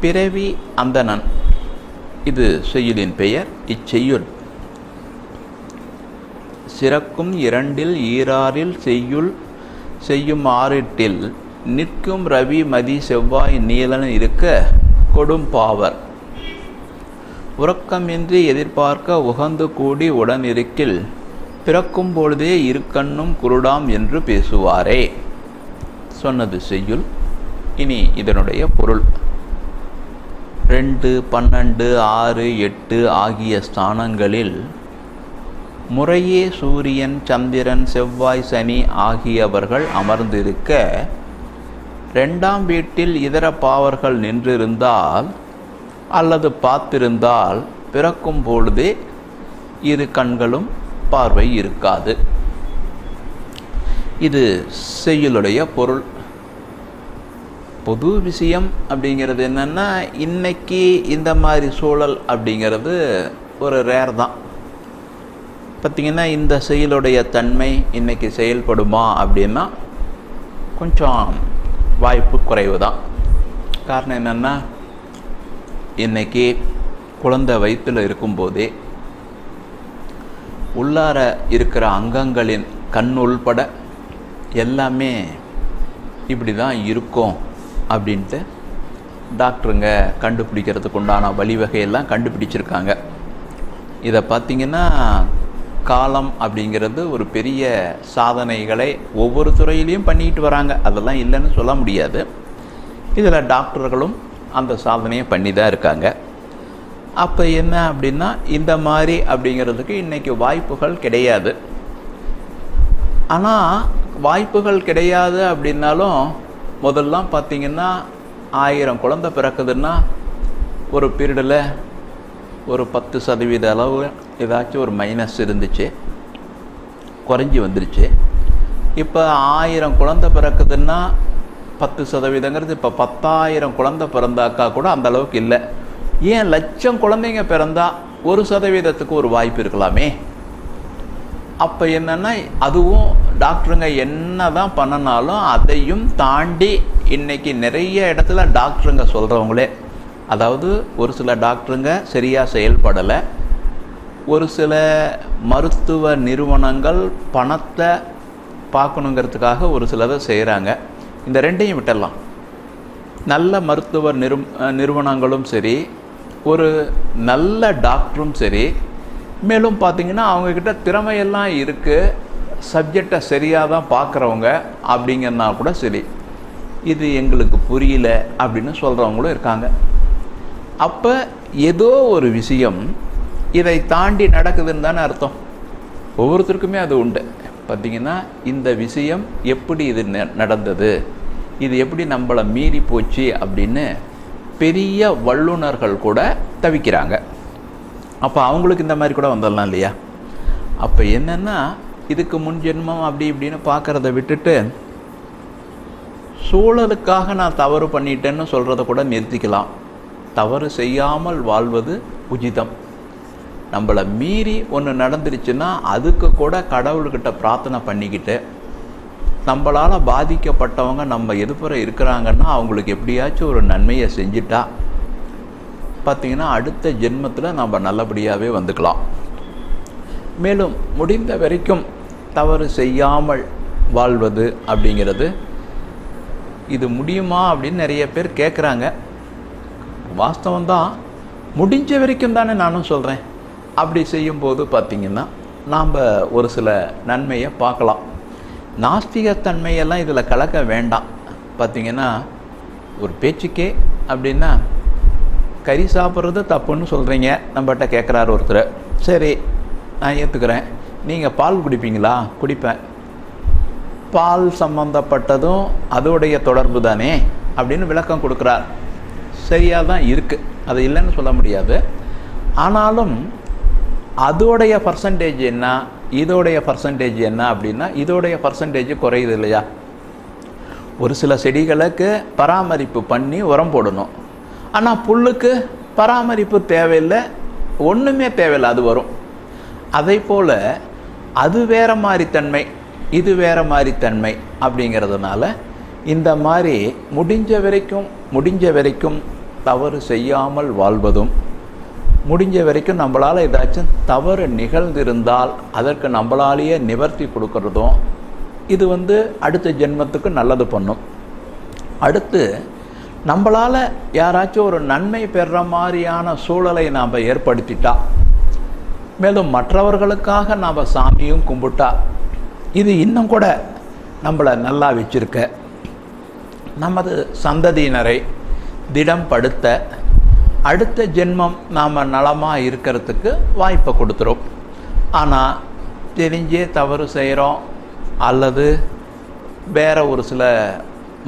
பிறவி அந்தணன். இது செய்யுளின் பெயர் இச்செய்யுள். சிறக்கும் இரண்டில் ஈராறில் செய்யுள் செய்யும் ஆறிட்டில் நிற்கும் ரவி மதி செவ்வாய் நீலன் இருக்க கொடும் பாவர். உறக்கமின்றி எதிர்பார்க்க உகந்து கூடி உடன் இருக்கில் பிறக்கும் பொழுதே இருக்கண்ணும் குருடாம் என்று பேசுவாரே. சொன்னது செய்யுள். இனி இதனுடைய பொருள். ரெண்டு பன்னெண்டு ஆறு எட்டு ஆகிய ஸ்தானங்களில் முறையே சூரியன் சந்திரன் செவ்வாய் சனி ஆகியவர்கள் அமர்ந்திருக்க ரெண்டாம் வீட்டில் இதர பாவர்கள் நின்றிருந்தால் அல்லது பார்த்திருந்தால் பிறக்கும் பொழுதே இரு கண்களும் பார்வை இருக்காது. இது செய்யுளுடைய பொருள். பொது விஷயம் அப்படிங்கிறது என்னென்னா இன்னைக்கு இந்த மாதிரி சூழல் அப்படிங்கிறது ஒரு ரேர் தான். பார்த்திங்கன்னா இந்த செயலுடைய தன்மை இன்னைக்கு செயல்படுமா அப்படின்னா கொஞ்சம் வாய்ப்பு குறைவு தான் காரணம் என்னென்னா இன்னைக்கு குழந்தை வயிற்றில் இருக்கும்போதே உள்ளார இருக்கிற அங்கங்களின் கண் உள்பட எல்லாமே இப்படி தான் இருக்கும். அப்படின்ட்டு டாக்டருங்க கண்டுபிடிக்கிறதுக்கு உண்டான வழிவகையெல்லாம் கண்டுபிடிச்சிருக்காங்க. இதை பார்த்திங்கன்னா காலம் அப்படிங்கிறது ஒரு பெரிய சாதனைகளை ஒவ்வொரு துறையிலையும் பண்ணிக்கிட்டு வராங்க. அதெல்லாம் இல்லைன்னு சொல்ல முடியாது. இதில் டாக்டர்களும் அந்த சாதனையை பண்ணி தான் இருக்காங்க. அப்போ என்ன அப்படின்னா இந்த மாதிரி அப்படிங்கிறதுக்கு இன்றைக்கி வாய்ப்புகள் கிடையாது. ஆனால் வாய்ப்புகள் கிடையாது அப்படின்னாலும் முதல்லாம் பார்த்தீங்கன்னா ஆயிரம் குழந்தை பிறக்குதுன்னா ஒரு பீரியடில் ஒரு பத்து சதவீத அளவு ஏதாச்சும் ஒரு மைனஸ் இருந்துச்சு. குறைஞ்சி வந்துருச்சு. இப்போ ஆயிரம் குழந்தை பிறக்குதுன்னா பத்து சதவீதங்கிறது இப்போ பத்தாயிரம் குழந்தை பிறந்தாக்கா கூட அந்த அளவுக்கு இல்லை. ஏன் லட்சம் குழந்தைங்க பிறந்தா ஒரு சதவீதத்துக்கு ஒரு வாய்ப்பு இருக்கலாமே? அப்போ என்னென்னா அதுவும் டாக்டருங்க என்ன தான் பண்ணினாலும் அதையும் தாண்டி இன்றைக்கி நிறைய இடத்துல டாக்டருங்க சொல்கிறவங்களே அதாவது ஒரு சில டாக்டருங்க சரியாக செயல்படலை. ஒரு சில மருத்துவ நிறுவனங்கள் பணத்தை பார்க்கணுங்கிறதுக்காக ஒரு சிலதை செய்கிறாங்க இந்த ரெண்டையும் விட்டுடலாம். நல்ல மருத்துவ நிறு நிறுவனங்களும் சரி ஒரு நல்ல டாக்டரும் சரி மேலும் பார்த்திங்கன்னா அவங்கக்கிட்ட திறமையெல்லாம் இருக்குது சப்ஜெக்டை சரியாக தான் பார்க்குறவங்க அப்படிங்கன்னா கூட சரி. இது எங்களுக்கு புரியல அப்படின்னு சொல்கிறவங்களும் இருக்காங்க. அப்போ ஏதோ ஒரு விஷயம் இதை தாண்டி நடக்குதுன்னு தானே அர்த்தம். ஒவ்வொருத்தருக்குமே அது உண்டு. பார்த்திங்கன்னா இந்த விஷயம் எப்படி இது நடந்தது? இது எப்படி நம்மளை மீறி போச்சு அப்படின்னு பெரிய வல்லுநர்கள் கூட தவிக்கிறாங்க. அப்போ அவங்களுக்கு இந்த மாதிரி கூட வந்துடலாம் இல்லையா? அப்போ என்னென்னா இதுக்கு முன் ஜென்மம் அப்படி இப்படின்னு பார்க்குறத விட்டுட்டு சூழலுக்காக நான் தவறு பண்ணிட்டேன்னு சொல்கிறத கூட நிறுத்திக்கலாம். தவறு செய்யாமல் வாழ்வது உஜிதம். நம்மளை மீறி ஒன்று நடந்துருச்சுன்னா அதுக்கு கூட கடவுள்கிட்ட பிரார்த்தனை பண்ணிக்கிட்டு நம்மளால் பாதிக்கப்பட்டவங்க நம்ம எதிர்ப்புற இருக்கிறாங்கன்னா அவங்களுக்கு எப்படியாச்சும் ஒரு நன்மையை செஞ்சுட்டா பார்த்திங்கன்னா அடுத்த ஜென்மத்தில் நம்ம நல்லபடியாகவே வந்துக்கலாம். மேலும் முடிந்த வரைக்கும் தவறு செய்யாமல் வாழ்வது அப்படிங்கிறது. இது முடியுமா அப்படின்னு நிறைய பேர் கேட்குறாங்க வாஸ்தவம் தான். முடிஞ்ச வரைக்கும் தானே நானும் சொல்கிறேன் அப்படி செய்யும்போது பார்த்திங்கன்னா நாம் ஒரு சில நன்மையை பார்க்கலாம். நாஸ்திகத்தன்மையெல்லாம் இதில் கலக்க வேண்டாம். பார்த்திங்கன்னா ஒரு பேச்சுக்கே அப்படின்னா கறி சாப்பிட்றது தப்புன்னு சொல்கிறீங்க நம்மகிட்ட கேட்குறாரு ஒருத்தர். சரி நான் ஏற்றுக்கிறேன் நீங்கள் பால் குடிப்பீங்களா? குடிப்பேன். பால் சம்பந்தப்பட்டதும் அதோடைய தொடர்பு தானே? அப்படின்னு விளக்கம் கொடுக்குறார். சரியாக தான் இருக்குது அது இல்லைன்னு சொல்ல முடியாது. ஆனாலும் அதோடைய பர்சன்டேஜ் என்ன? இதோடைய பர்சன்டேஜ் என்ன அப்படின்னா இதோடைய பர்சன்டேஜ் குறையுது இல்லையா? ஒரு சில செடிகளுக்கு பராமரிப்பு பண்ணி உரம் போடணும். ஆனால் புல்லுக்கு பராமரிப்பு தேவையில்லை. ஒன்றுமே தேவையில்லை அது வரும். அதே போல் அது வேற மாதிரி தன்மை இது வேற மாதிரி தன்மை அப்படிங்கிறதுனால இந்த மாதிரி முடிஞ்ச வரைக்கும் முடிஞ்ச வரைக்கும் தவறு செய்யாமல் வாழ்வதும் முடிஞ்ச வரைக்கும் நம்மளால் ஏதாச்சும் தவறு நிகழ்ந்திருந்தால் அதற்கு நம்மளாலேயே நிவர்த்தி கொடுக்கறதும் இது வந்து அடுத்த ஜென்மத்துக்கு நல்லது பண்ணும். அடுத்து நம்மளால் யாராச்சும் ஒரு நன்மை பெற மாதிரியான சூழலை நாம் ஏற்படுத்திட்டா மேலும் மற்றவர்களுக்காக நாம் சாமியும் கும்பிட்டா இது இன்னும் கூட நம்மளை நல்லா வச்சுருக்க. நமது சந்ததியினரை திடம் படுத்த அடுத்த ஜென்மம் நாம் நலமாக இருக்கிறதுக்கு வாய்ப்பை கொடுத்துரும். ஆனால் தெரிஞ்சே தவறு செய்கிறோம் அல்லது வேற ஒரு சில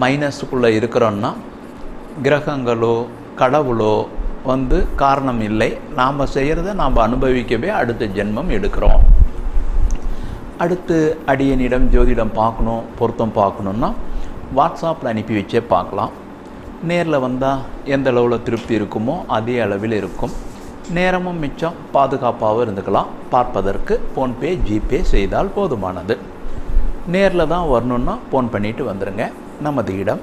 மைனஸுக்குள்ளே இருக்கிறோன்னா கிரகங்களோ கடவுளோ வந்து காரணம் இல்லை நாம் செய்கிறத நாம் அனுபவிக்கவே அடுத்த ஜென்மம் எடுக்கிறோம். அடுத்து அடியனிடம் ஜோதிடம் பார்க்கணும் பொருத்தம் பார்க்கணுன்னா வாட்ஸ்அப்பில் அனுப்பி வச்சே பார்க்கலாம். நேரில் வந்தால் எந்த அளவில் திருப்தி இருக்குமோ அதே அளவில் இருக்கும். நேரமும் மிச்சம் பாதுகாப்பாகவும் இருந்துக்கலாம். பார்ப்பதற்கு ஃபோன்பே ஜிபே செய்தால் போதுமானது. நேரில் தான் வரணுன்னா ஃபோன் பண்ணிவிட்டு வந்துடுங்க நமது இடம்